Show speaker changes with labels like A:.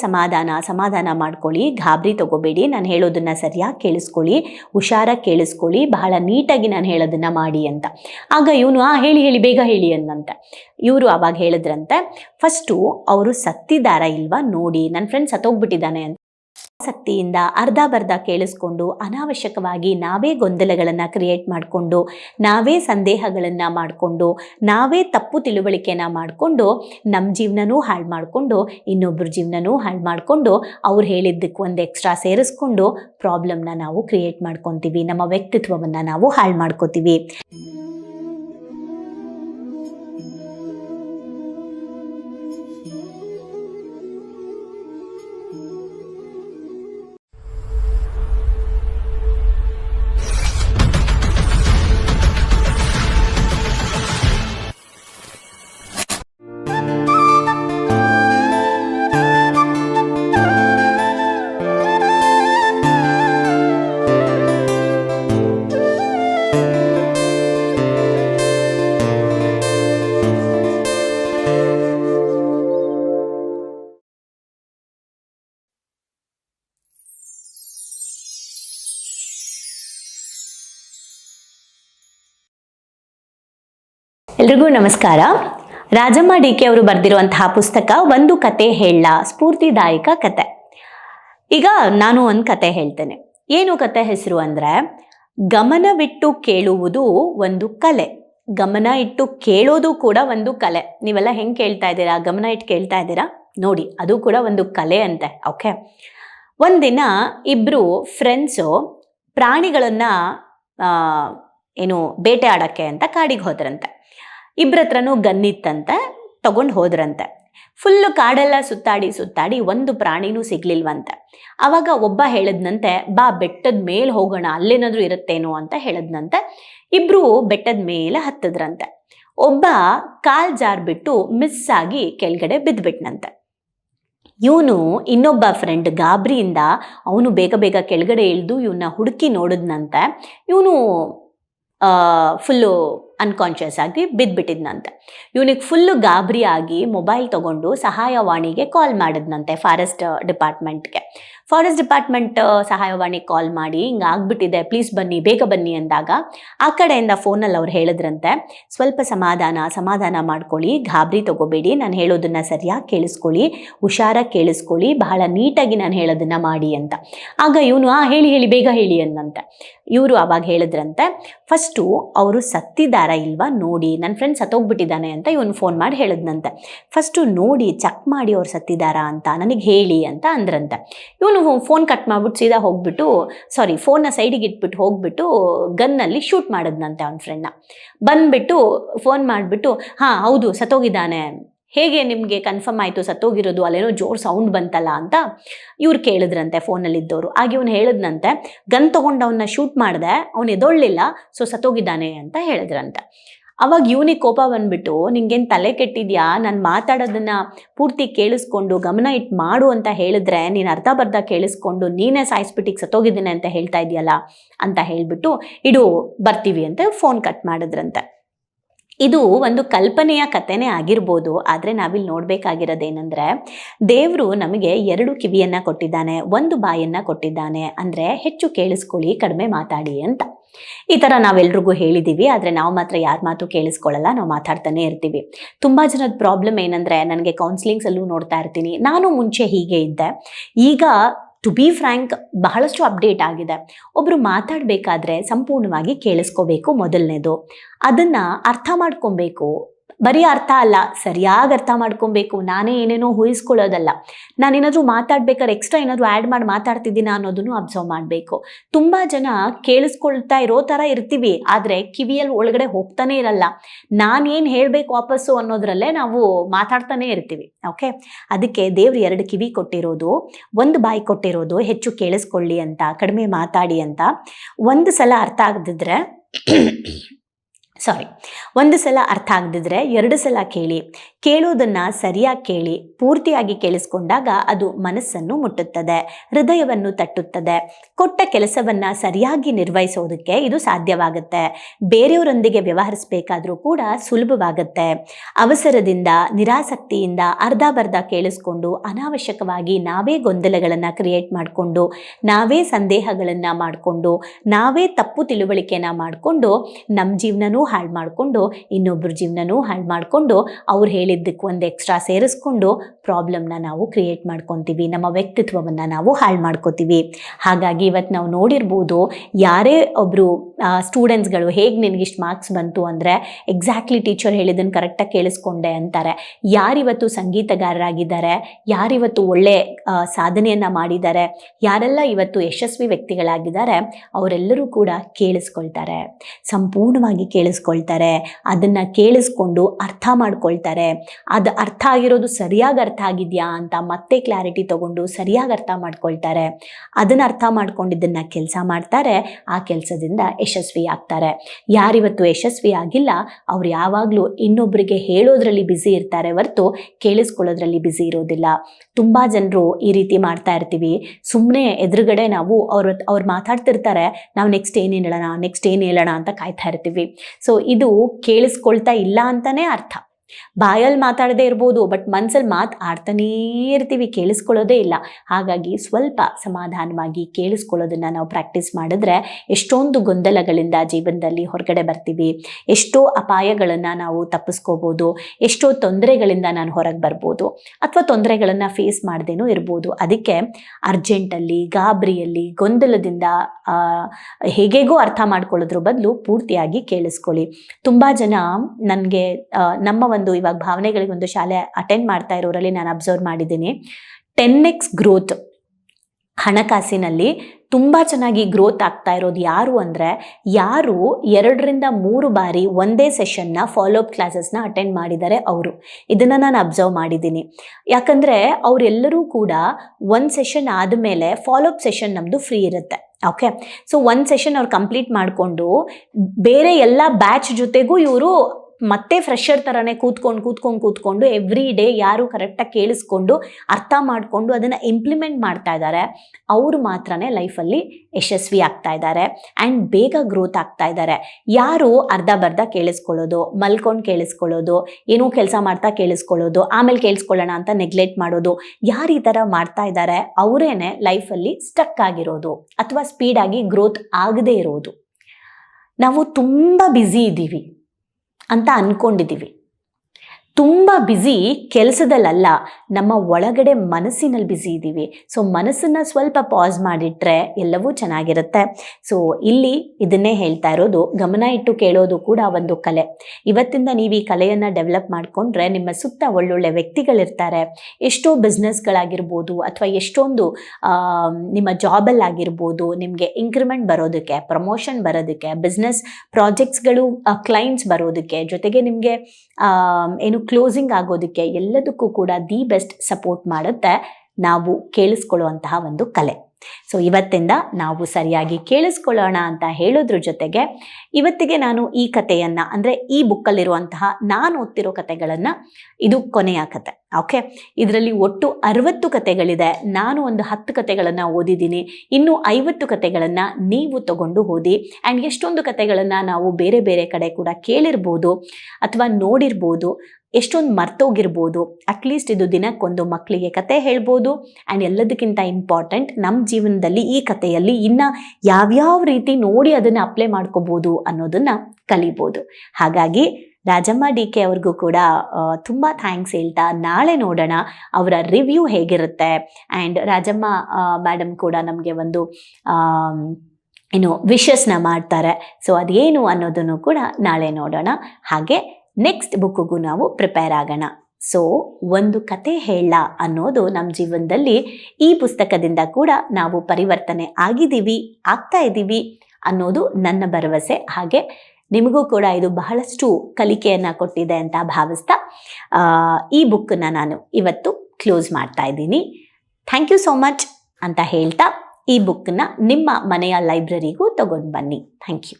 A: ಸಮಾಧಾನ ಸಮಾಧಾನ ಮಾಡ್ಕೊಳ್ಳಿ, ಗಾಬರಿ ತಗೋಬೇಡಿ, ನಾನು ಹೇಳೋದನ್ನ ಸರಿಯಾಗಿ ಕೇಳಿಸ್ಕೊಳ್ಳಿ, ಹುಷಾರಾಗಿ ಕೇಳಿಸ್ಕೊಳ್ಳಿ, ಬಹಳ ನೀಟಾಗಿ ನಾನು ಹೇಳೋದನ್ನ ಮಾಡಿ ಅಂತ. ಆಗ ಇವನು, ಆ, ಹೇಳಿ ಹೇಳಿ, ಬೇಗ ಹೇಳಿ ಅನ್ನಂತೆ. ಇವರು ಆವಾಗ ಹೇಳಿದ್ರಂತೆ, ಫಸ್ಟು ಅವರು ಸತ್ತಿದಾರ ಇಲ್ವಾ? ನೋಡಿ ನನ್ನ ಫ್ರೆಂಡ್ ಸತ್ತೋಗ್ಬಿಟ್ಟಿದ್ದಾನೆ ಅಂತ. ಆಸಕ್ತಿಯಿಂದ ಅರ್ಧ ಬರ್ಧ ಕೇಳಿಸ್ಕೊಂಡು ಅನಾವಶ್ಯಕವಾಗಿ ನಾವೇ ಗೊಂದಲಗಳನ್ನು ಕ್ರಿಯೇಟ್ ಮಾಡಿಕೊಂಡು, ನಾವೇ ಸಂದೇಹಗಳನ್ನು ಮಾಡಿಕೊಂಡು, ನಾವೇ ತಪ್ಪು ತಿಳುವಳಿಕೆನ ಮಾಡಿಕೊಂಡು ನಮ್ಮ ಜೀವನನೂ ಹಾಳು ಮಾಡಿಕೊಂಡು ಇನ್ನೊಬ್ಬರ ಜೀವನನೂ ಹಾಳು ಮಾಡಿಕೊಂಡು ಅವ್ರು ಹೇಳಿದ್ದಕ್ಕೆ ಒಂದು ಎಕ್ಸ್ಟ್ರಾ ಸೇರಿಸ್ಕೊಂಡು ಪ್ರಾಬ್ಲಮ್ನ ನಾವು ಕ್ರಿಯೇಟ್ ಮಾಡ್ಕೊತೀವಿ, ನಮ್ಮ ವ್ಯಕ್ತಿತ್ವವನ್ನು ನಾವು ಹಾಳು ಮಾಡ್ಕೋತೀವಿ. ಎಲ್ರಿಗೂ ನಮಸ್ಕಾರ. ರಾಜಮ್ಮ ಡಿ ಕೆ ಅವರು ಬರೆದಿರುವಂತಹ ಪುಸ್ತಕ ಒಂದು ಕತೆ ಹೇಳ, ಸ್ಫೂರ್ತಿದಾಯಕ ಕತೆ. ಈಗ ನಾನು ಒಂದು ಕತೆ ಹೇಳ್ತೇನೆ. ಏನು ಕತೆ ಹೆಸರು ಅಂದರೆ ಗಮನವಿಟ್ಟು ಕೇಳುವುದು ಒಂದು ಕಲೆ. ಗಮನ ಇಟ್ಟು ಕೇಳೋದು ಕೂಡ ಒಂದು ಕಲೆ. ನೀವೆಲ್ಲ ಹೆಂಗೆ ಕೇಳ್ತಾ ಇದ್ದೀರಾ? ಗಮನ ಇಟ್ಟು ಕೇಳ್ತಾ ಇದ್ದೀರಾ? ನೋಡಿ, ಅದು ಕೂಡ ಒಂದು ಕಲೆ ಅಂತೆ, ಓಕೆ? ಒಂದಿನ ಇಬ್ಬರು ಫ್ರೆಂಡ್ಸು ಪ್ರಾಣಿಗಳನ್ನು ಏನು ಬೇಟೆ ಆಡೋಕ್ಕೆ ಅಂತ ಕಾಡಿಗೆ ಹೋದ್ರಂತೆ. ಇಬ್ಬರ ಹತ್ರನೂ ಗನ್ ಇತ್ತಂತೆ ತಗೊಂಡು ಹೋದ್ರಂತೆ. ಫುಲ್ಲು ಕಾಡೆಲ್ಲ ಸುತ್ತಾಡಿ ಸುತ್ತಾಡಿ ಒಂದು ಪ್ರಾಣಿನೂ ಸಿಗ್ಲಿಲ್ವಂತೆ. ಅವಾಗ ಒಬ್ಬ ಹೇಳದ್ನಂತೆ, ಬಾ, ಬೆಟ್ಟದ ಮೇಲೆ ಹೋಗೋಣ, ಅಲ್ಲೇನಾದ್ರೂ ಇರುತ್ತೇನೋ ಅಂತ ಹೇಳದ್ನಂತೆ. ಇಬ್ರು ಬೆಟ್ಟದ ಮೇಲೆ ಹತ್ತದ್ರಂತೆ. ಒಬ್ಬ ಕಾಲ್ ಜಾರ್ಬಿಟ್ಟು ಮಿಸ್ ಆಗಿ ಕೆಳಗಡೆ ಬಿದ್ದ್ಬಿಟ್ನಂತೆ ಇವನು ಇನ್ನೊಬ್ಬ ಫ್ರೆಂಡ್ ಗಾಬ್ರಿಯಿಂದ ಅವನು ಬೇಗ ಬೇಗ ಕೆಳಗಡೆ ಇಳಿದು ಇವನ್ನ ಹುಡುಕಿ ನೋಡಿದ್ನಂತೆ. ಇವನು ಫುಲ್ಲು ಅನ್ಕಾನ್ಷಿಯಸ್ ಆಗಿ ಬಿದ್ದುಬಿಟ್ಟಿದ್ನಂತೆ ಇವನಿಗೆ ಫುಲ್ಲು ಗಾಬರಿ ಆಗಿ ಮೊಬೈಲ್ ತಗೊಂಡು ಸಹಾಯವಾಣಿಗೆ ಕಾಲ್ ಮಾಡಿದ್ನಂತೆ ಫಾರೆಸ್ಟ್ ಡಿಪಾರ್ಟ್ಮೆಂಟ್ಗೆ ಫಾರೆಸ್ಟ್ ಡಿಪಾರ್ಟ್ಮೆಂಟ್ ಸಹಾಯವಾಣಿ ಕಾಲ್ ಮಾಡಿ, ಹಿಂಗೆ ಆಗ್ಬಿಟ್ಟಿದೆ ಪ್ಲೀಸ್ ಬನ್ನಿ, ಬೇಗ ಬನ್ನಿ ಅಂದಾಗ, ಆ ಕಡೆಯಿಂದ ಫೋನಲ್ಲಿ ಅವ್ರು ಹೇಳಿದ್ರಂತೆ, ಸ್ವಲ್ಪ ಸಮಾಧಾನ ಸಮಾಧಾನ ಮಾಡ್ಕೊಳ್ಳಿ, ಗಾಬರಿ ತಗೋಬೇಡಿ, ನಾನು ಹೇಳೋದನ್ನ ಸರಿಯಾಗಿ ಕೇಳಿಸ್ಕೊಳ್ಳಿ, ಹುಷಾರಾಗಿ ಕೇಳಿಸ್ಕೊಳ್ಳಿ, ಬಹಳ ನೀಟಾಗಿ ನಾನು ಹೇಳೋದನ್ನ ಮಾಡಿ ಅಂತ. ಆಗ ಇವನು, ಆ, ಹೇಳಿ ಹೇಳಿ, ಬೇಗ ಹೇಳಿ ಅಂದಂತೆ ಇವರು ಅವಾಗ ಹೇಳಿದ್ರಂತೆ, ಫಸ್ಟು ಅವರು ಸತ್ತಿದ್ದಾರಾ ಇಲ್ವಾ, ನೋಡಿ ನನ್ನ ಫ್ರೆಂಡ್ ಸತ್ತೋಗ್ಬಿಟ್ಟಿದ್ದಾನೆ ಅಂತ ಇವನು ಫೋನ್ ಮಾಡಿ ಹೇಳಿದ್ನಂತೆ. ಫಸ್ಟು ನೋಡಿ ಚೆಕ್ ಮಾಡಿ ಅವ್ರು ಸತ್ತಿದ್ದಾರಾ ಅಂತ, ನನಗೆ ಹೇಳಿ ಅಂತ ಅಂದ್ರಂತೆ. ಇವನು ಫೋನ್ ಕಟ್ ಮಾಡ್ಬಿಟ್ಟು ಸೀದಾ ಹೋಗ್ಬಿಟ್ಟು ಸಾರಿ ಫೋನ್ನ ಸೈಡಿಗೆ ಇಟ್ಬಿಟ್ಟು ಹೋಗ್ಬಿಟ್ಟು ಗನ್ನಲ್ಲಿ ಶೂಟ್ ಮಾಡಿದ್ನಂತೆ ಅವನ ಫ್ರೆಂಡ್ನ ಬಂದ್ಬಿಟ್ಟು ಫೋನ್ ಮಾಡಿಬಿಟ್ಟು, ಹಾಂ, ಹೌದು, ಸತ್ತೋಗಿದ್ದಾನೆ. ಹೇಗೆ ನಿಮಗೆ ಕನ್ಫರ್ಮ್ ಆಯಿತು? ಸತ್ತೋಗಿರೋದು, ಅಲ್ಲೇನೋ ಜೋರು ಸೌಂಡ್ ಬಂತಲ್ಲ ಅಂತ ಇವ್ರು ಕೇಳಿದ್ರಂತೆ ಫೋನಲ್ಲಿದ್ದವರು ಹಾಗೆ ಇವನು ಹೇಳಿದ್ನಂತೆ ಗನ್ ತೊಗೊಂಡು ಅವನ್ನ ಶೂಟ್ ಮಾಡಿದೆ, ಅವನು ಎದೊಳ್ಳಿಲ್ಲ ಸೊ ಸತ್ತೋಗಿದ್ದಾನೆ ಅಂತ ಹೇಳಿದ್ರಂತೆ. ಅವಾಗ ಇವನಿಗೆ ಕೋಪ ಬಂದ್ಬಿಟ್ಟು, ನಿಂಗೇನು ತಲೆ ಕೆಟ್ಟಿದ್ಯಾ? ನಾನು ಮಾತಾಡೋದನ್ನ ಪೂರ್ತಿ ಕೇಳಿಸ್ಕೊಂಡು, ಗಮನ ಇಟ್ಟು ಮಾಡು ಅಂತ ಹೇಳಿದ್ರೆ, ನೀನು ಅರ್ಧ ಬರ್ಧ ಕೇಳಿಸ್ಕೊಂಡು, ನೀನೇ ಸಾಯಿಸ್ಬಿಟ್ಟಿಗೆ ಸತ್ತೋಗಿದ್ದೀನಿ ಅಂತ ಹೇಳ್ತಾ ಇದೆಯಲ್ಲ? ಅಂತ ಹೇಳಿಬಿಟ್ಟು, ಇಡು, ಬರ್ತೀವಿ ಅಂತ ಫೋನ್ ಕಟ್ ಮಾಡಿದ್ರಂತೆ. ಇದು ಒಂದು ಕಲ್ಪನೆಯ ಕಥೆನೇ ಆಗಿರ್ಬೋದು. ಆದರೆ ನಾವಿಲ್ಲಿ ನೋಡಬೇಕಾಗಿರೋದೇನೆಂದರೆ, ದೇವರು ನಮಗೆ ಎರಡು ಕಿವಿಯನ್ನು ಕೊಟ್ಟಿದ್ದಾನೆ, ಒಂದು ಬಾಯನ್ನು ಕೊಟ್ಟಿದ್ದಾನೆ. ಅಂದರೆ ಹೆಚ್ಚು ಕೇಳಿಸ್ಕೊಳ್ಳಿ, ಕಡಿಮೆ ಮಾತಾಡಿ ಅಂತ. ಈ ಥರ ನಾವೆಲ್ರಿಗೂ ಹೇಳಿದ್ದೀವಿ ಆದರೆ ನಾವು ಮಾತ್ರ ಯಾರ ಮಾತು ಕೇಳಿಸ್ಕೊಳ್ಳಲ್ಲ, ನಾವು ಮಾತಾಡ್ತಾನೆ ಇರ್ತೀವಿ. ತುಂಬ ಜನದ ಪ್ರಾಬ್ಲಮ್ ಏನಂದರೆ, ನನಗೆ ಕೌನ್ಸಿಲಿಂಗ್ಸಲ್ಲೂ ನೋಡ್ತಾ ಇರ್ತೀನಿ. ನಾನು ಮುಂಚೆ ಹೀಗೆ ಇದ್ದೆ. ಈಗ ಟು ಬಿ ಫ್ರ್ಯಾಂಕ್ ಬಹಳಷ್ಟು ಅಪ್ಡೇಟ್ ಆಗಿದೆ. ಒಬ್ಬರು ಮಾತಾಡಬೇಕಾದ್ರೆ ಸಂಪೂರ್ಣವಾಗಿ ಕೇಳಿಸ್ಕೋಬೇಕು ಮೊದಲನೇದು. ಅದನ್ನು ಅರ್ಥ ಮಾಡ್ಕೊಬೇಕು. ಬರೀ ಅರ್ಥ ಅಲ್ಲ, ಸರಿಯಾಗಿ ಅರ್ಥ ಮಾಡ್ಕೊಬೇಕು, ನಾನೇ ಏನೇನೋ ಊಹಿಸ್ಕೊಳ್ಳೋದಲ್ಲ. ನಾನೇನಾದರೂ ಮಾತಾಡ್ಬೇಕಾದ್ರೆ ಎಕ್ಸ್ಟ್ರಾ ಏನಾದರೂ ಆ್ಯಡ್ ಮಾಡಿ ಮಾತಾಡ್ತಿದ್ದೀನ ಅನ್ನೋದನ್ನು ಅಬ್ಸರ್ವ್ ಮಾಡಬೇಕು. ತುಂಬ ಜನ ಕೇಳಿಸ್ಕೊಳ್ತಾ ಇರೋ ಥರ ಇರ್ತೀವಿ, ಆದರೆ ಕಿವಿಯಲ್ಲಿ ಒಳಗಡೆ ಹೋಗ್ತಾನೆ ಇರಲ್ಲ. ನಾನೇನು ಹೇಳಬೇಕು ವಾಪಸ್ಸು ಅನ್ನೋದ್ರಲ್ಲೇ ನಾವು ಮಾತಾಡ್ತಾನೆ ಇರ್ತೀವಿ ಓಕೆ ಅದಕ್ಕೆ ದೇವ್ರು ಎರಡು ಕಿವಿ ಕೊಟ್ಟಿರೋದು, ಒಂದು ಬಾಯಿ ಕೊಟ್ಟಿರೋದು, ಹೆಚ್ಚು ಕೇಳಿಸ್ಕೊಳ್ಳಿ ಅಂತ, ಕಡಿಮೆ ಮಾತಾಡಿ ಅಂತ. ಒಂದು ಸಲ ಅರ್ಥ ಆಗದಿದ್ರೆ ಸಾರಿ ಒಂದು ಸಲ ಅರ್ಥ ಆಗದಿದ್ರೆ ಎರಡು ಸಲ ಕೇಳಿ. ಕೇಳೋದನ್ನ ಸರಿಯಾಗಿ ಕೇಳಿ, ಪೂರ್ತಿಯಾಗಿ ಕೇಳಿಸ್ಕೊಂಡಾಗ ಅದು ಮನಸ್ಸನ್ನು ಮುಟ್ಟುತ್ತದೆ, ಹೃದಯವನ್ನು ತಟ್ಟುತ್ತದೆ. ಕೊಟ್ಟ ಕೆಲಸವನ್ನ ಸರಿಯಾಗಿ ನಿರ್ವಹಿಸೋದಕ್ಕೆ ಇದು ಸಾಧ್ಯವಾಗುತ್ತೆ. ಬೇರೆಯವರೊಂದಿಗೆ ವ್ಯವಹರಿಸಬೇಕಾದ್ರೂ ಕೂಡ ಸುಲಭವಾಗುತ್ತೆ. ಅವಸರದಿಂದ, ನಿರಾಸಕ್ತಿಯಿಂದ ಅರ್ಧ ಬರ್ಧ ಕೇಳಿಸ್ಕೊಂಡು ಅನಾವಶ್ಯಕವಾಗಿ ನಾವೇ ಗೊಂದಲಗಳನ್ನು ಕ್ರಿಯೇಟ್ ಮಾಡಿಕೊಂಡು, ನಾವೇ ಸಂದೇಹಗಳನ್ನು ಮಾಡಿಕೊಂಡು, ನಾವೇ ತಪ್ಪು ತಿಳುವಳಿಕೆನ ಮಾಡಿಕೊಂಡು ನಮ್ಮ ಜೀವನನೂ ಹಾಳು ಮಾಡಿಕೊಂಡು ಇನ್ನೊಬ್ಬರ ಜೀವನನೂ ಹಾಳು ಮಾಡಿಕೊಂಡು, ಅವ್ರು ಹೇಳಿದ್ದಕ್ಕೆ ಒಂದು ಎಕ್ಸ್ಟ್ರಾ ಸೇರಿಸ್ಕೊಂಡು ಪ್ರಾಬ್ಲಮ್ನ ನಾವು ಕ್ರಿಯೇಟ್ ಮಾಡ್ಕೊತೀವಿ, ನಮ್ಮ ವ್ಯಕ್ತಿತ್ವವನ್ನು ನಾವು ಹಾಳು ಮಾಡ್ಕೋತೀವಿ. ಹಾಗಾಗಿ ಇವತ್ತು ನಾವು ನೋಡಿರ್ಬೋದು, ಯಾರೇ ಒಬ್ಬರು ಸ್ಟೂಡೆಂಟ್ಸ್ಗಳು ಹೇಗೆ ನಿನಗಿಷ್ಟು ಮಾರ್ಕ್ಸ್ ಬಂತು ಅಂದರೆ ಎಕ್ಸಾಕ್ಟ್ಲಿ ಟೀಚರ್ ಹೇಳಿದ್ದನ್ನು ಕರೆಕ್ಟಾಗಿ ಕೇಳಿಸ್ಕೊಂಡೆ ಅಂತಾರೆ. ಯಾರಿವತ್ತು ಸಂಗೀತಗಾರರಾಗಿದ್ದಾರೆ ಯಾರಿವತ್ತು ಒಳ್ಳೆ ಸಾಧನೆಯನ್ನು ಮಾಡಿದ್ದಾರೆ, ಯಾರೆಲ್ಲ ಇವತ್ತು ಯಶಸ್ವಿ ವ್ಯಕ್ತಿಗಳಾಗಿದ್ದಾರೆ, ಅವರೆಲ್ಲರೂ ಕೂಡ ಕೇಳಿಸ್ಕೊಳ್ತಾರೆ. ಸಂಪೂರ್ಣವಾಗಿ ಕೇಳಿಸ್ಕೊಳ್ತಾರೆ, ಅದನ್ನ ಕೇಳಿಸ್ಕೊಂಡು ಅರ್ಥ ಮಾಡ್ಕೊಳ್ತಾರೆ. ಅದು ಅರ್ಥ ಆಗಿರೋದು ಸರಿಯಾಗಿ ಅರ್ಥ ಆಗಿದೆಯಾ ಅಂತ ಮತ್ತೆ ಕ್ಲಾರಿಟಿ ತಗೊಂಡು ಸರಿಯಾಗಿ ಅರ್ಥ ಮಾಡ್ಕೊಳ್ತಾರೆ. ಅದನ್ನ ಅರ್ಥ ಮಾಡ್ಕೊಂಡಿದ್ದನ್ನ ಕೆಲಸ ಮಾಡ್ತಾರೆ, ಆ ಕೆಲಸದಿಂದ ಯಶಸ್ವಿ ಆಗ್ತಾರೆ. ಯಾರಿವತ್ತು ಯಶಸ್ವಿ ಆಗಿಲ್ಲ, ಅವ್ರು ಯಾವಾಗಲೂ ಇನ್ನೊಬ್ಬರಿಗೆ ಹೇಳೋದ್ರಲ್ಲಿ ಬ್ಯುಸಿ ಇರ್ತಾರೆ ಹೊರತು ಕೇಳಿಸ್ಕೊಳ್ಳೋದ್ರಲ್ಲಿ ಬ್ಯುಸಿ ಇರೋದಿಲ್ಲ. ತುಂಬಾ ಜನರು ಈ ರೀತಿ ಮಾಡ್ತಾ ಇರ್ತೀವಿ. ಸುಮ್ಮನೆ ಎದುರುಗಡೆ ನಾವು ಅವ್ರ ಅವ್ರು ಮಾತಾಡ್ತಿರ್ತಾರೆ, ನಾವು ನೆಕ್ಸ್ಟ್ ಏನೇನು ಹೇಳೋಣ ನೆಕ್ಸ್ಟ್ ಏನು ಹೇಳೋಣ ಅಂತ ಕಾಯ್ತಾ ಇರ್ತೀವಿ. ಸೊ ಇದು ಕೇಳಿಸ್ಕೊಳ್ತಾ ಇಲ್ಲ ಅಂತಾನೆ ಅರ್ಥ. ಬಾಯಲ್ಲಿ ಮಾತಾಡದೇ ಇರ್ಬೋದು ಬಟ್ ಮನ್ಸಲ್ಲಿ ಮಾತು ಆಡ್ತಾನೇ ಇರ್ತೀವಿ, ಕೇಳಿಸ್ಕೊಳ್ಳೋದೇ ಇಲ್ಲ. ಹಾಗಾಗಿ ಸ್ವಲ್ಪ ಸಮಾಧಾನವಾಗಿ ಕೇಳಿಸ್ಕೊಳ್ಳೋದನ್ನ ನಾವು ಪ್ರಾಕ್ಟೀಸ್ ಮಾಡಿದ್ರೆ ಎಷ್ಟೊಂದು ಗೊಂದಲಗಳಿಂದ ಜೀವನದಲ್ಲಿ ಹೊರಗಡೆ ಬರ್ತೀವಿ, ಎಷ್ಟೋ ಅಪಾಯಗಳನ್ನು ನಾವು ತಪ್ಪಿಸ್ಕೋಬೋದು, ಎಷ್ಟೋ ತೊಂದರೆಗಳಿಂದ ನಾನು ಹೊರಗೆ ಬರ್ಬೋದು, ಅಥವಾ ತೊಂದರೆಗಳನ್ನು ಫೇಸ್ ಮಾಡ್ದೇನೂ ಇರ್ಬೋದು. ಅದಕ್ಕೆ ಅರ್ಜೆಂಟಲ್ಲಿ ಗಾಬರಿಯಲ್ಲಿ, ಗೊಂದಲದಿಂದ ಹೇಗೇಗೋ ಅರ್ಥ ಮಾಡ್ಕೊಳ್ಳೋದ್ರ ಬದಲು ಪೂರ್ತಿಯಾಗಿ ಕೇಳಿಸ್ಕೊಳ್ಳಿ. ತುಂಬ ಜನ ನನಗೆ ನಮ್ಮ ಒಂದು ಇವಾಗ ಭಾವನೆಗಳಿಗೆ ಒಂದು ಶಾಲೆ ಅಟೆಂಡ್ ಮಾಡ್ತಾ ಇರೋರಲ್ಲಿ ನಾನು ಅಬ್ಸರ್ವ್ ಮಾಡಿದ್ದೀನಿ. ಟೆನ್ ಎಕ್ಸ್ ಗ್ರೋತ್ ಹಣಕಾಸಿನಲ್ಲಿ ತುಂಬ ಚೆನ್ನಾಗಿ ಗ್ರೋತ್ ಆಗ್ತಾ ಇರೋದು ಯಾರು ಅಂದರೆ ಯಾರು ಎರಡರಿಂದ ಮೂರು ಬಾರಿ ಒಂದೇ ಸೆಷನ್ನ ಫಾಲೋಅಪ್ ಕ್ಲಾಸಸ್ನ ಅಟೆಂಡ್ ಮಾಡಿದ್ದಾರೆ ಅವರು. ಇದನ್ನು ನಾನು ಅಬ್ಸರ್ವ್ ಮಾಡಿದ್ದೀನಿ. ಯಾಕಂದರೆ ಅವರೆಲ್ಲರೂ ಕೂಡ ಒಂದು ಸೆಷನ್ ಆದಮೇಲೆ ಫಾಲೋಅಪ್ ಸೆಷನ್ ನಮ್ಮದು ಫ್ರೀ ಇರುತ್ತೆ. ಓಕೆ ಸೊ ಒಂದು ಸೆಷನ್ ಅವ್ರು ಕಂಪ್ಲೀಟ್ ಮಾಡಿಕೊಂಡು ಬೇರೆ ಎಲ್ಲ ಬ್ಯಾಚ್ ಜೊತೆಗೂ ಇವರು ಮತ್ತೆ ಫ್ರೆಶರ್ ಥರನೇ ಕೂತ್ಕೊಂಡು ಕೂತ್ಕೊಂಡು ಕೂತ್ಕೊಂಡು ಎವ್ರಿ ಡೇ ಯಾರು ಕರೆಕ್ಟಾಗಿ ಕೇಳಿಸ್ಕೊಂಡು, ಅರ್ಥ ಮಾಡಿಕೊಂಡು ಅದನ್ನು ಇಂಪ್ಲಿಮೆಂಟ್ ಮಾಡ್ತಾ ಇದ್ದಾರೆ ಅವರು ಮಾತ್ರನೇ ಲೈಫಲ್ಲಿ ಯಶಸ್ವಿ ಆಗ್ತಾ ಇದ್ದಾರೆ ಆ್ಯಂಡ್ ಬೇಗ ಗ್ರೋತ್ ಆಗ್ತಾ ಇದ್ದಾರೆ ಯಾರು ಅರ್ಧ ಬರ್ಧ ಕೇಳಿಸ್ಕೊಳ್ಳೋದು, ಮಲ್ಕೊಂಡು ಕೇಳಿಸ್ಕೊಳ್ಳೋದು, ಏನೋ ಕೆಲಸ ಮಾಡ್ತಾ ಕೇಳಿಸ್ಕೊಳ್ಳೋದು, ಆಮೇಲೆ ಕೇಳಿಸ್ಕೊಳ್ಳೋಣ ಅಂತ ನೆಗ್ಲೆಕ್ಟ್ ಮಾಡೋದು, ಯಾರು ಈ ಥರ ಮಾಡ್ತಾ ಇದ್ದಾರೆ ಅವರೇನೆ ಲೈಫಲ್ಲಿ ಸ್ಟಕ್ ಆಗಿರೋದು ಅಥವಾ ಸ್ಪೀಡಾಗಿ ಗ್ರೋತ್ ಆಗದೇ ಇರೋದು. ನಾವು ತುಂಬ ಬ್ಯುಸಿ ಇದ್ದೀವಿ. ಅಂತ ಅಂದ್ಕೊಂಡಿದ್ದೀವಿ ತುಂಬ ಬ್ಯುಸಿ ಕೆಲಸದಲ್ಲಲ್ಲ, ನಮ್ಮ ಒಳಗಡೆ ಮನಸ್ಸಿನಲ್ಲಿ ಬ್ಯುಸಿ ಇದ್ದೀವಿ ಸೊ ಮನಸ್ಸನ್ನು ಸ್ವಲ್ಪ ಪಾಸ್ ಮಾಡಿಟ್ರೆ ಎಲ್ಲವೂ ಚೆನ್ನಾಗಿರುತ್ತೆ. ಸೊ ಇಲ್ಲಿ ಇದನ್ನೇ ಹೇಳ್ತಾ ಇರೋದು, ಗಮನ ಇಟ್ಟು ಕೇಳೋದು ಕೂಡ ಒಂದು ಕಲೆ. ಇವತ್ತಿಂದ ನೀವು ಈ ಕಲೆಯನ್ನು ಡೆವಲಪ್ ಮಾಡಿಕೊಂಡ್ರೆ ನಿಮ್ಮ ಸುತ್ತ ಒಳ್ಳೊಳ್ಳೆ ವ್ಯಕ್ತಿಗಳಿರ್ತಾರೆ. ಎಷ್ಟೋ ಬಿಸ್ನೆಸ್ಗಳಾಗಿರ್ಬೋದು ಅಥವಾ ಎಷ್ಟೊಂದು ನಿಮ್ಮ ಜಾಬಲ್ಲಾಗಿರ್ಬೋದು ನಿಮಗೆ ಇನ್ಕ್ರಿಮೆಂಟ್ ಬರೋದಕ್ಕೆ ಪ್ರಮೋಷನ್ ಬರೋದಕ್ಕೆ ಬಿಸ್ನೆಸ್ ಪ್ರಾಜೆಕ್ಟ್ಸ್ಗಳು ಕ್ಲೈಂಟ್ಸ್ ಬರೋದಕ್ಕೆ, ಜೊತೆಗೆ ನಿಮಗೆ ಏನು ಕ್ಲೋಸಿಂಗ್ ಆಗೋದಕ್ಕೆ ಎಲ್ಲದಕ್ಕೂ ಕೂಡ ದಿ ಬೆಸ್ಟ್ ಸಪೋರ್ಟ್ ಮಾಡುತ್ತೆ. ನಾವು ಕೇಳಿಸ್ಕೊಳ್ಳುವಂತಹ ಒಂದು ಕಲೆ. ಸೊ ಇವತ್ತಿಂದ ನಾವು ಸರಿಯಾಗಿ ಕೇಳಿಸ್ಕೊಳ್ಳೋಣ ಅಂತ ಹೇಳೋದ್ರ ಜೊತೆಗೆ ಇವತ್ತಿಗೆ ನಾನು ಈ ಕಥೆಯನ್ನು ಅಂದರೆ ಈ ಬುಕ್ಕಲ್ಲಿರುವಂತಹ ನಾನು ಓದ್ತಿರೋ ಕಥೆಗಳನ್ನು ಇದು ಕೊನೆಯ ಕತೆ ಓಕೆ ಇದರಲ್ಲಿ ಒಟ್ಟು ಅರವತ್ತು ಕತೆಗಳಿದೆ ನಾನು ಒಂದು ಹತ್ತು ಕತೆಗಳನ್ನು ಓದಿದ್ದೀನಿ. ಇನ್ನು ಐವತ್ತು ಕತೆಗಳನ್ನು ನೀವು ತಗೊಂಡು ಓದಿ. ಆ್ಯಂಡ್ ಎಷ್ಟೊಂದು ಕತೆಗಳನ್ನು ನಾವು ಬೇರೆ ಬೇರೆ ಕಡೆ ಕೂಡ ಕೇಳಿರ್ಬೋದು ಅಥವಾ ನೋಡಿರ್ಬೋದು. ಎಷ್ಟೊಂದು ಮರ್ತೋಗಿರ್ಬೋದು. ಅಟ್ಲೀಸ್ಟ್ ಇದು ದಿನಕ್ಕೊಂದು ಮಕ್ಕಳಿಗೆ ಕತೆ ಹೇಳ್ಬೋದು. ಆ್ಯಂಡ್ ಎಲ್ಲದಕ್ಕಿಂತ ಇಂಪಾರ್ಟೆಂಟ್ ನಮ್ಮ ಜೀವನದಲ್ಲಿ ಈ ಕಥೆಯಲ್ಲಿ ಇನ್ನು ಯಾವ್ಯಾವ ರೀತಿ ನೋಡಿ ಅದನ್ನು ಅಪ್ಲೈ ಮಾಡ್ಕೋಬೋದು ಅನ್ನೋದನ್ನು ಕಲಿಬೋದು. ಹಾಗಾಗಿ ರಾಜಮ್ಮ ಡಿ ಕೆ ಅವ್ರಿಗೂ ಕೂಡ ತುಂಬ ಥ್ಯಾಂಕ್ಸ್ ಹೇಳ್ತಾ ನಾಳೆ ನೋಡೋಣ ಅವರ ರಿವ್ಯೂ ಹೇಗಿರುತ್ತೆ. ಆ್ಯಂಡ್ ರಾಜಮ್ಮ ಮೇಡಮ್ ಕೂಡ ನಮಗೆ ಒಂದು ಏನು ವಿಶಸ್ನ ಮಾಡ್ತಾರೆ. ಸೊ ಅದೇನು ಅನ್ನೋದನ್ನು ಕೂಡ ನಾಳೆ ನೋಡೋಣ. ಹಾಗೆ ನೆಕ್ಸ್ಟ್ ಬುಕ್ಕಿಗೂ ನಾವು ಪ್ರಿಪೇರ್ ಆಗೋಣ. ಸೊ ಒಂದು ಕತೆ ಹೇಳ ಅನ್ನೋದು ನಮ್ಮ ಜೀವನದಲ್ಲಿ ಈ ಪುಸ್ತಕದಿಂದ ಕೂಡ ನಾವು ಪರಿವರ್ತನೆ ಆಗಿದ್ದೀವಿ, ಆಗ್ತಾ ಇದ್ದೀವಿ ಅನ್ನೋದು ನನ್ನ ಭರವಸೆ. ಹಾಗೆ ನಿಮಗೂ ಕೂಡ ಇದು ಬಹಳಷ್ಟು ಕಲಿಕೆಯನ್ನು ಕೊಟ್ಟಿದೆ ಅಂತ ಭಾವಿಸ್ತಾ ಈ ಬುಕ್ಕನ್ನು ನಾನು ಇವತ್ತು ಕ್ಲೋಸ್ ಮಾಡ್ತಾ ಇದ್ದೀನಿ. ಥ್ಯಾಂಕ್ ಯು ಸೋ ಮಚ್ ಅಂತ ಹೇಳ್ತಾ ಈ ಬುಕ್ಕನ್ನು ನಿಮ್ಮ ಮನೆಯ ಲೈಬ್ರರಿಗೂ ತಗೊಂಡು ಬನ್ನಿ. Thank you